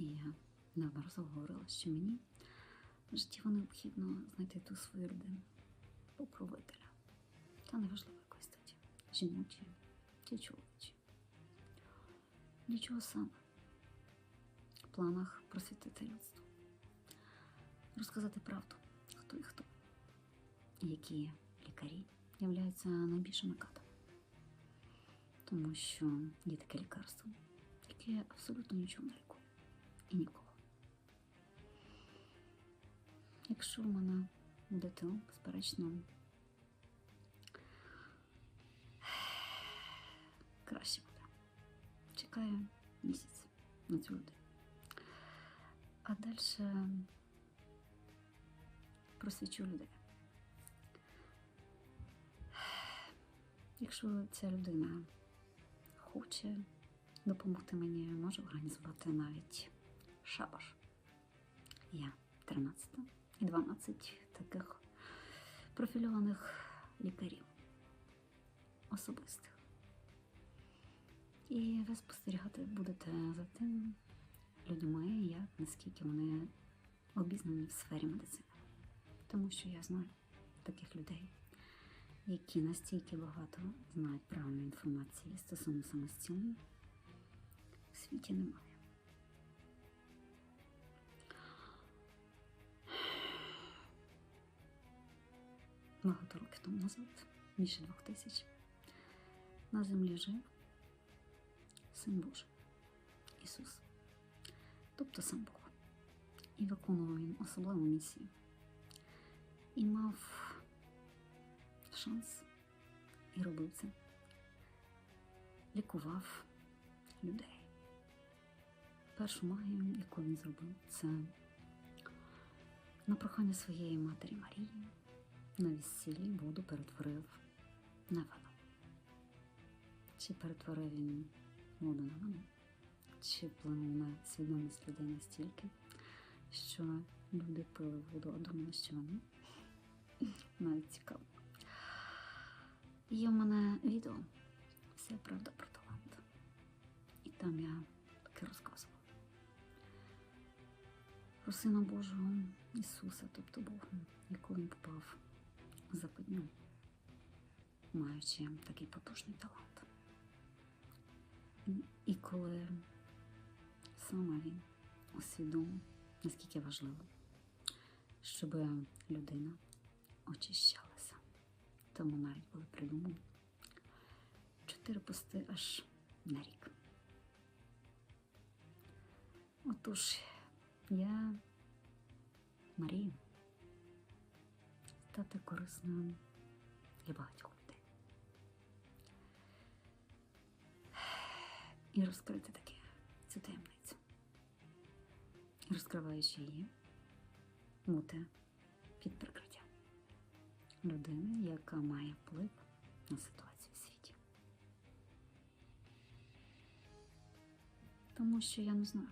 І я неодноразово говорила, що мені життєво необхідно знайти ту свою людину, покровителя. Та неважливо якої статі, жіночі чи чоловічі. Нічого саме. В планах просвітити людство. Розказати правду, хто і хто, які лікарі являються найбільшими катами. Тому що є таке лікарство, яке абсолютно нічого не лікує і нікого. Якщо в мене буде то, безперечно, краще буде. Чекаю місяць на цю людину. А далі просвічу людей. Якщо ця людина хоче допомогти мені, може організувати навіть шабаш. Я 13 і 12 таких профільованих лікарів особистих. І ви спостерігати будете за тим людьми, як наскільки вони обізнані в сфері медицини. Тому що я знаю таких людей, які настільки багато знають правильної інформації стосовно самостійної, в світі немає. Багато років тому назад, більше двох тисяч, на землі жив Син Божий, Ісус, тобто сам Бог. І виконував він особливу місію. І мав шанс і робив це. Лікував людей. Першу магію, яку він зробив, це на прохання своєї матері Марії на весіллі воду перетворив на вино. Чи перетворив він воду на вино, чи вплинув на свідомість людей настільки, що люди пили воду, а думали, що вино. Навіть цікаво. Є в мене відео Вся правда про талант. І там я таке розказувала. Про Сина Божого Ісуса, тобто Бога, якого він попав западню, маючи такий потужний талант. І- коли саме він усвідомив, наскільки важливо, щоб людина очищалася. Тому навіть були придумані чотири пости аж на рік. Отож, я Марію стати корисною для багатьох людей. І розкрити таке цю таємницю. Розкриваючи її, бути під прикриттям людини, яка має вплив на ситуацію у світі. Тому що я не знаю,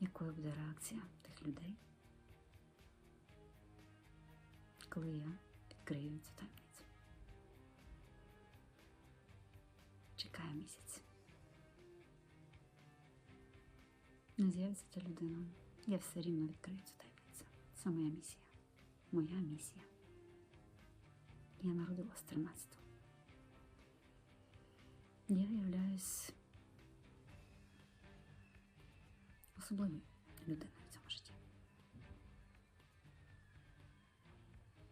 якою буде реакція тих людей, коли я відкрию цю таємницю. Чекаю місяць. Не з'явиться ця людина. Я все рівно відкрию цю таємницю. Це моя місія. Моя місія. Я народилась 13-го. Я являюсь особливою людиною